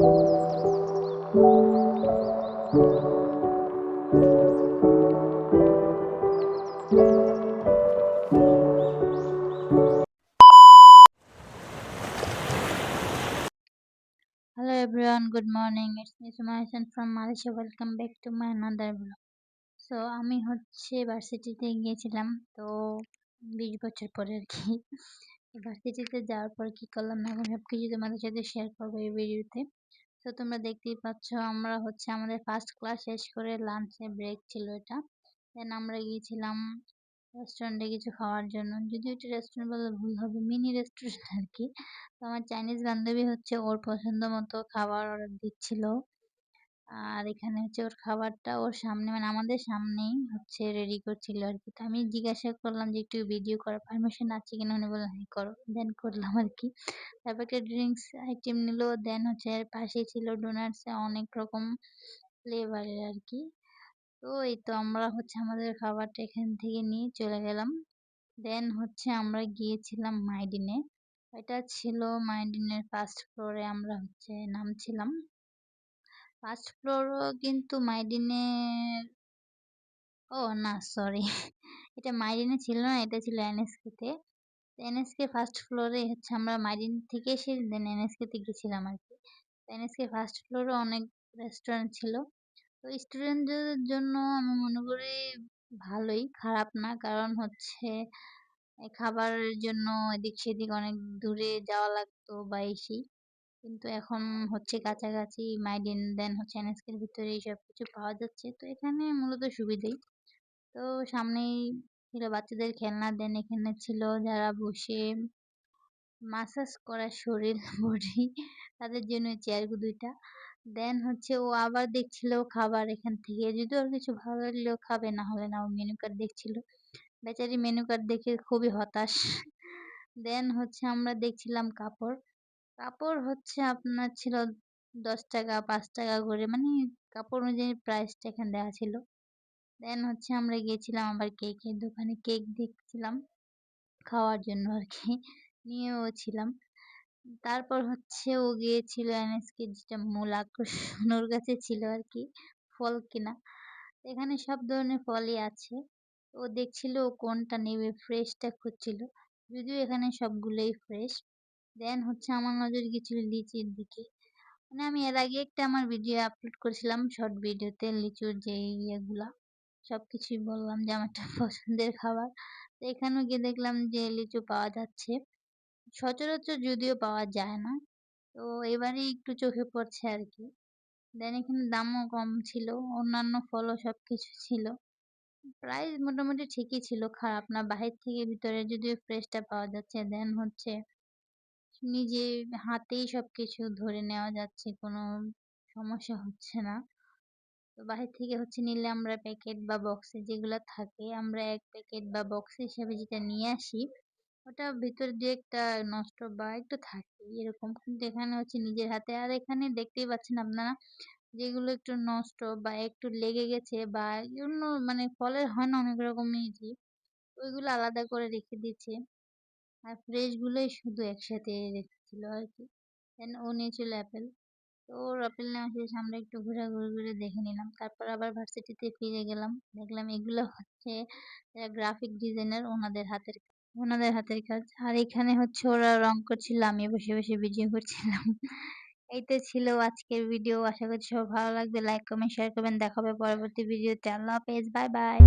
Hello everyone, good morning. It's me Suma Hassan from Malaysia. Welcome back to my another vlog. So আমি হচ্ছে ভার্সিটিতে গিয়েছিলাম তো বিশ বছর পরে আর কি ভার্সিটিতে যাওয়ার পর কি করলাম না এখন সব কিছু তোমাদের সাথে শেয়ার করব এই ভিডিওতে তো তোমরা দেখতেই পাচ্ছ আমরা হচ্ছে আমাদের ফার্স্ট ক্লাস শেষ করে লাঞ্চে ব্রেক ছিল এটা। দেন আমরা গিয়েছিলাম রেস্টুরেন্টে কিছু খাওয়ার জন্য। যদিও এটা রেস্টুরেন্ট বলে ভুল হবে মিনি রেস্টুরেন্ট আর কি। তো আমার চাইনিজ বান্ধবী হচ্ছে ওর পছন্দ মতো খাবার অর্ডার দিচ্ছিল। আর এখানে হচ্ছে ওর খাবারটা ওর সামনে মানে আমাদের সামনেই হচ্ছে রেডি করছিল আর কি। তো আমি জিজ্ঞাসা করলাম যে, একটু ভিডিও করার পারমিশন আছে কিনা? উনি বললেন হ্যাঁ করো। দেন করলাম আর কি। তারপর একটা ড্রিঙ্কস আইটেম নিল দেন হচ্ছে পাশেই ছিল ডোনাটসে অনেক রকম ফ্লেভারের আর কি। তো এই তো আমরা হচ্ছে আমাদের খাবারটা এখান থেকে নিয়ে চলে গেলাম। দেন হচ্ছে আমরা গিয়েছিলাম মাইডিনে এটা ছিল মাইডিনের ফার্স্ট ফ্লোরে আমরা হচ্ছে নামছিলাম। ফার্স্ট ফ্লোরও কিন্তু মাইডিনের ও না সরি এটা মাইডিনে ছিল না, এটা ছিল এনএসকেতে এনএসকে ফার্স্ট ফ্লোরে হচ্ছে আমরা মাইডিন থেকে এসে দেন এনএসকেতে গেছিলাম আর কি। এনএসকে ফার্স্ট ফ্লোরে অনেক রেস্টুরেন্ট ছিল। তো স্টুডেন্টদের জন্য আমি মনে করি ভালোই, খারাপ না, কারণ হচ্ছে খাবারের জন্য এদিক সেদিক অনেক দূরে যাওয়া লাগতো বা এসেই। কিন্তু এখন হচ্ছে কাছাকাছি মাইডিন দেন হচ্ছে এনএসকের ভিতরে সব কিছু পাওয়া যাচ্ছে। তো এখানে মূলত সুবিধেই। তো সামনেই ছিল বাচ্চাদের খেলনা দেন এখানে ছিল যারা বসে মাসাজ করা শরীর বডি তাদের জন্য চেয়ার দুইটা। দেন হচ্ছে ও আবার দেখছিল খাবার এখান থেকে। যদি ওর কিছু ভালো লাগলেও খাবে, না হলে না ও মেনু কার্ড দেখছিল। বেচারি মেনু কার্ড দেখে খুবই হতাশ। দেন হচ্ছে আমরা দেখছিলাম কাপড়। কাপড় হচ্ছে আপনার ছিল দশ টাকা, পাঁচ টাকা করে। মানে কাপড় অনুযায়ী প্রাইসটা এখানে দেওয়া ছিল। দেন হচ্ছে আমরা গিয়েছিলাম আবার কেকের দোকানে কেক দেখছিলাম খাওয়ার জন্য আর কি। নিয়েও ছিলাম। তারপর হচ্ছে ও গিয়েছিল এনএসকে যেটা মূল আকর্ষণ ওর কাছে ছিল আর কি, ফল কিনা। এখানে সব ধরনের ফলই আছে। ও দেখছিল কোনটা নেবে ফ্রেশটা খুঁজছিল। যদিও এখানে সবগুলোই ফ্রেশ দেন হচ্ছে আমার নজর গেছিল লিচির দিকে। মানে আমি এর আগে একটা আমার ভিডিও আপলোড করেছিলাম শর্ট ভিডিওতে লিচুর যে ইয়েগুলা সব কিছুই বললাম যে আমার একটা পছন্দের খাবার। তো এখানেও গিয়ে দেখলাম যে লিচু পাওয়া যাচ্ছে। সচরাচর যদিও পাওয়া যায় না, তো এবারে একটু চোখে পড়ছে আর কি দেন এখানে দামও কম ছিল, অন্যান্য ফলও সব কিছু ছিল। প্রাইস মোটামুটি ঠিকই ছিল, খারাপ না। বাহির থেকে ভিতরে যদিও ফ্রেশটা পাওয়া যাচ্ছে, দেন হচ্ছে নিজে হাতেই সব কিছু ধরে নেওয়া যাচ্ছে, কোনো সমস্যা হচ্ছে না। তো বাহির থেকে হচ্ছে নিলে আমরা প্যাকেট বা বক্সে যেগুলো থাকে, আমরা এক প্যাকেট বা বক্স হিসাবে যেটা নিয়ে আসি, ওটা ভিতর দিয়ে একটা নষ্ট বা একটু থাকে এরকম। কিন্তু এখানে হচ্ছে নিজের হাতে। আর এখানে দেখতেই পাচ্ছেন আপনারা, যেগুলো একটু নষ্ট বা একটু লেগে গেছে বা অন্য মানে ফলের হয় না অনেক রকমই ওইগুলো আলাদা করে রেখে দিচ্ছে। আর ফ্রেশগুলোই শুধু একসাথে রেখেছিল আর কি। দেন ও নিয়েছিল অ্যাপেল তো ওর আপেল নেওয়া শেষ আমরা একটু ঘোরাঘুরি ঘুরে দেখে নিলাম। তারপর আবার ভার্সিটিতে ফিরে গেলাম। দেখলাম এগুলো হচ্ছে গ্রাফিক ডিজাইনার ওনাদের হাতের ওনাদের হাতের কাজ। আর এখানে হচ্ছে ওরা রং করছিল আমি বসে বসে ভিডিও করছিলাম। এই তো ছিল আজকের ভিডিও আশা করছি সব ভালো লাগবে। লাইক কমেন্ট শেয়ার করবেন। দেখাবে পরবর্তী ভিডিওতে আল্লাহ হাফেজ। Bye bye